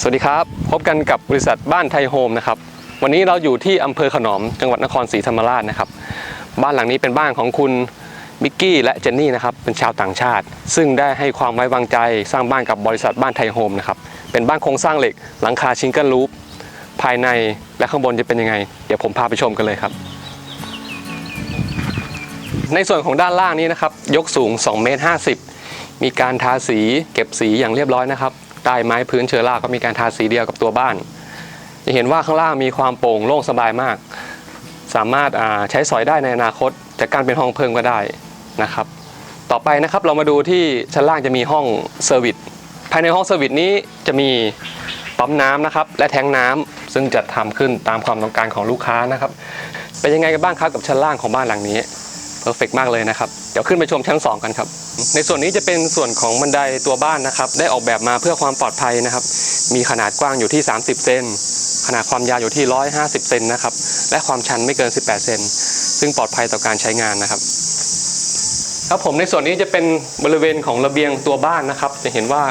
สวัสดีครับ พบกันกับบริษัทบ้านไทยโฮมนะครับ วันนี้เราอยู่ที่อำเภอขนอมจังหวัดนครศรีธรรมราชนะครับ บ้านหลังนี้เป็นบ้านของคุณมิกกี้และเจนนี่นะครับเป็นชาวต่างชาติ ซึ่งได้ให้ความไว้วางใจสร้างบ้านกับบริษัทบ้านไทยโฮมนะครับเป็นบ้านโครงสร้างเหล็กหลังคาชิงเกิลลูปภายในและข้างบนจะเป็นยังไง เดี๋ยวผมพาไปชมกันเลยครับ ในส่วนของด้านล่างนี้นะครับ ยกสูง2เมตร50 มีการทาสีเก็บสีอย่างเรียบร้อยนะครับ ใต้ไม้พื้นเชื้อราก็มีการทาสีเดียวกับตัวบ้าน จะเห็นว่าข้างล่างมีความโปร่งโล่งสบายมาก สามารถใช้สอยได้ในอนาคตจะการเป็นห้องเพิ่มก็ได้นะครับ ต่อไปนะครับเรามาดูที่ชั้นล่างจะมีห้องเซอร์วิสภายในห้องเซอร์วิสนี้จะมีปั๊มน้ำนะครับและแทงน้ำซึ่งจัดทำขึ้นตามความต้องการของลูกค้านะครับ เป็นยังไงกันบ้างครับกับชั้นล่างของบ้านหลังนี้ เพอร์เฟกมากเลยนะครับ เดี๋ยวขึ้นไปชมชั้น 2 กันครับ ในส่วนนี้จะเป็นส่วนของบันไดตัวบ้านนะครับ ได้ออกแบบมาเพื่อความปลอดภัยนะครับ มีขนาดกว้างอยู่ที่ 30 เซน ขนาดความยาวอยู่ที่ 150 เซนนะครับ และความชันไม่เกิน 18 เซน ซึ่งปลอดภัยต่อการใช้งานนะครับ ครับผมในส่วนนี้จะเป็นบริเวณของระเบียงตัวบ้านนะครับ จะเห็นว่า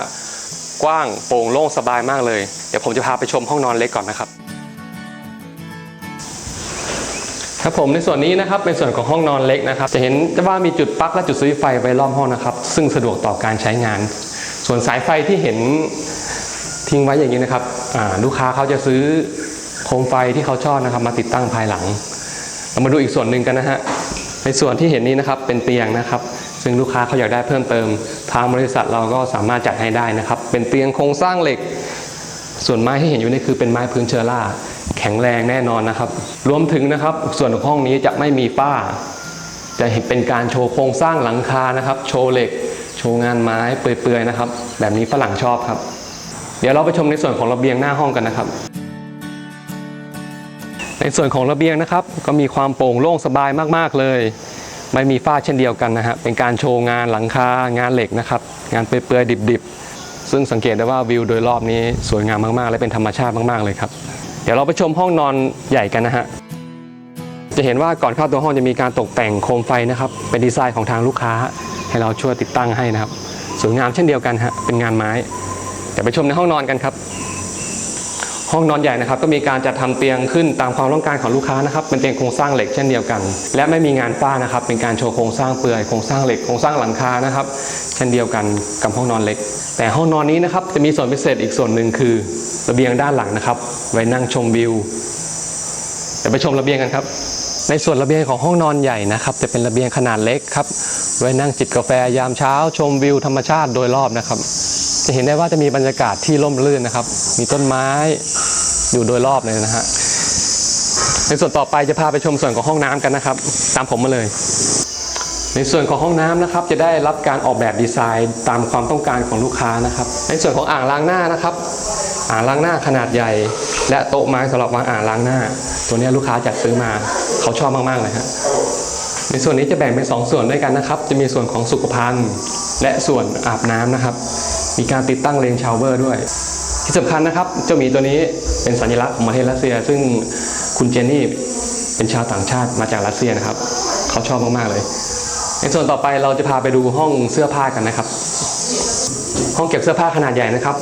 กว้างโปร่งโล่งสบายมากเลย เดี๋ยวผมจะพาไปชมห้องนอนเล็กก่อนนะครับ ครับผมในส่วนนี้นะครับเป็นส่วนของห้องนอนเล็กนะครับ จะเห็นว่ามีจุดปลั๊กและจุดสวิตช์ไฟไว้รอบห้องนะครับ ซึ่งสะดวกต่อการใช้งาน ส่วนสายไฟที่เห็นทิ้งไว้อย่างนี้นะครับลูกค้าเขาจะซื้อโคมไฟที่เขาชอบนะครับ มาติดตั้งภายหลัง เรามาดูอีกส่วนหนึ่งกันนะฮะในส่วนที่เห็นนี้นะครับเป็นเตียงนะครับ ซึ่งลูกค้าเขาอยากได้เพิ่มเติม ทางบริษัทเราก็สามารถจัดให้ได้นะครับ เป็นเตียงโครงสร้างเหล็ก ส่วนไม้ที่เห็นอยู่นี่คือเป็นไม้พื้นเชอรา แข็งแรงแน่นอนนะครับ รวมถึงนะครับ ส่วนของห้องนี้จะไม่มีฝ้า จะเห็นเป็นการโชว์โครงสร้างหลังคานะครับ โชว์เหล็ก โชว์งานไม้เปื่อยๆนะครับ แบบนี้ฝรั่งชอบครับ เดี๋ยวเราไปชมในส่วนของระเบียงหน้าห้องกันนะครับ ในส่วนของระเบียงนะครับ ก็มีความโปร่งโล่งสบายมากๆเลย ไม่มีฝ้าเช่นเดียวกันนะฮะเป็นการโชว์งานหลังคางานเหล็กนะครับ งานเปื่อยๆดิบๆซึ่งสังเกตได้ว่าวิวโดยรอบนี้สวยงามมากๆ และเป็นธรรมชาติมาก ๆ เลยครับ เดี๋ยวเราไปชมห้องนอนใหญ่กันนะฮะ จะเห็นว่าก่อนเข้าตัวห้องจะมีการตกแต่งโคมไฟนะครับ เป็นดีไซน์ของทางลูกค้า ให้เราช่วยติดตั้งให้นะครับ สวยงามเช่นเดียวกันฮะ เป็นงานไม้ เดี๋ยวไปชมในห้องนอนกันครับ ห้องนอนใหญ่นะครับก็มีการจัดทำเตียงขึ้นตามความต้องการของลูกค้านะครับเป็นเตียงโครงสร้างเหล็กเช่นเดียวกัน และไม่มีงานฝ้านะครับเป็นการโชว์โครงสร้างเปลือยโครงสร้างเหล็กโครงสร้างหลังคานะครับเช่นเดียวกันกับห้องนอนเล็ก แต่ห้องนอนนี้นะครับจะมีส่วนพิเศษอีกส่วนหนึ่งคือระเบียงด้านหลังนะครับ ไว้นั่งชมวิวเดี๋ยวไปชมระเบียงกันครับ ในส่วนระเบียงของห้องนอนใหญ่นะครับจะเป็นระเบียงขนาดเล็กครับ ไว้นั่งจิบกาแฟยามเช้าชมวิวธรรมชาติโดยรอบนะครับ จะเห็นได้ว่าจะมีบรรยากาศที่ร่มรื่นนะครับ มีต้นไม้อยู่โดยรอบเลยนะฮะในส่วนต่อไปจะพาไปชมส่วนของห้องน้ำกันนะครับ ตามผมมาเลย ในส่วนของห้องน้ำนะครับ จะได้รับการออกแบบดีไซน์ตามความต้องการของลูกค้านะครับ ในส่วนของอ่างล้างหน้านะครับ อ่างล้างหน้าขนาดใหญ่ และโต๊ะไม้สำหรับวางอ่างล้างหน้า ตัวนี้ลูกค้าจัดซื้อมาเขาชอบมากๆเลยฮะในส่วนนี้จะแบ่งเป็น2ส่วนด้วยกันนะครับ จะมีส่วนของสุขภัณฑ์และส่วนอาบน้ำนะครับ มีการติดตั้งเลนชาวเวอร์ด้วย ที่สำคัญนะครับเจ้าหมีตัวนี้เป็นสัญลักษณ์ของประเทศรัสเซีย ซึ่งคุณเจนนี่เป็นชาวต่างชาติมาจากรัสเซียนะครับ เขาชอบมากๆเลย ในส่วนต่อไปเราจะพาไปดูห้องเสื้อผ้ากันนะครับ ห้องเก็บเสื้อผ้าขนาดใหญ่นะครับ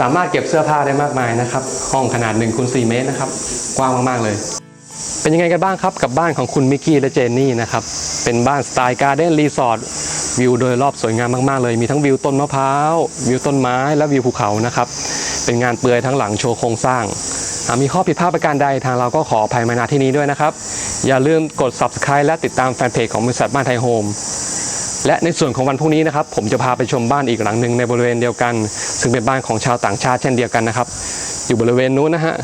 สามารถเก็บเสื้อผ้าได้มากมายนะครับ ห้องขนาด1คูณ4เมตรนะครับ กว้างมากๆเลย เป็นยังไงกันบ้างครับกับบ้านของคุณมิกกี้และเจนนี่นะครับ เป็นบ้านสไตล์การ์เด้นรีสอร์ทวิวโดยรอบสวยงามมากๆเลย มีทั้งวิวต้นมะพร้าว วิวต้นไม้ และวิวภูเขานะครับ เป็นงานเปลือยทั้งหลังโชว์โครงสร้างหากมีข้อผิดพลาดประการใดทางเราก็ขออภัยมาณที่นี้ด้วยนะครับ อย่าลืมกด subscribe และติดตามแฟนเพจของบริษัทบ้านไทยโฮม และในส่วนของวันพรุ่งนี้นะครับ ผมจะพาไปชมบ้านอีกหลังหนึ่งในบริเวณเดียวกัน ซึ่งเป็นบ้านของชาวต่างชาติเช่นเดียวกันนะครับ อยู่บริเวณนู้นนะฮะ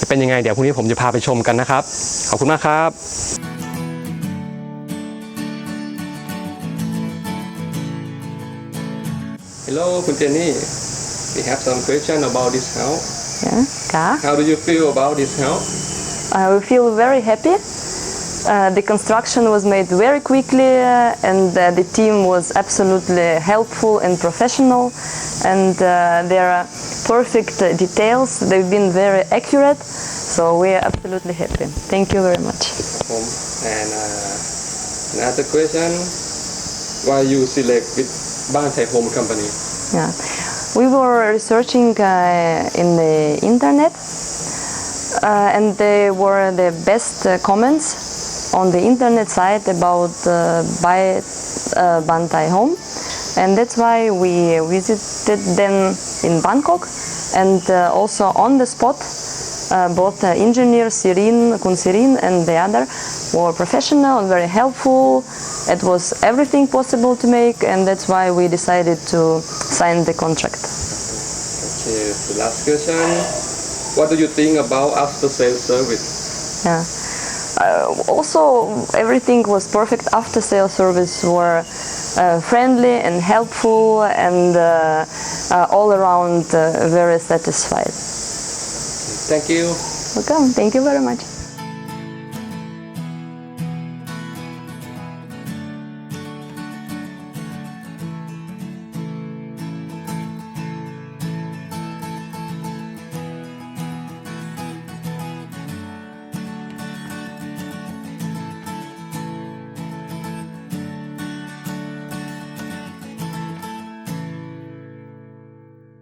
จะเป็นยังไงเดี๋ยวพรุ่งนี้ผมจะพาไปชมกันนะครับ ขอบคุณมากครับ Hello คุณเจนนี่ we have some question about this house Yeah. Yeah. how do you feel about this house I will feel very happy. Uh, the construction was made very quickly uh, and uh, the team was absolutely helpful and professional. And uh, there are perfect details. They've been very accurate. So we are absolutely happy. Thank you very much. Um, and uh, another question. Why you select Bantai Home Company? Yeah. We were researching in the internet and they were the best comments on the internet site about uh, buy uh, Bantai home, and that's why we visited them in Bangkok, and uh, also on the spot. Uh, both uh, engineers, Sirin, Kun Sirin, and the other were professional and very helpful. It was everything possible to make, and that's why we decided to sign the contract. Okay, the last question. What do you think about after sales service? Yeah. Uh, also, everything was perfect. After sales service were uh, friendly and helpful, and uh, uh, all around uh, very satisfied. Thank you. Welcome. Thank you very much.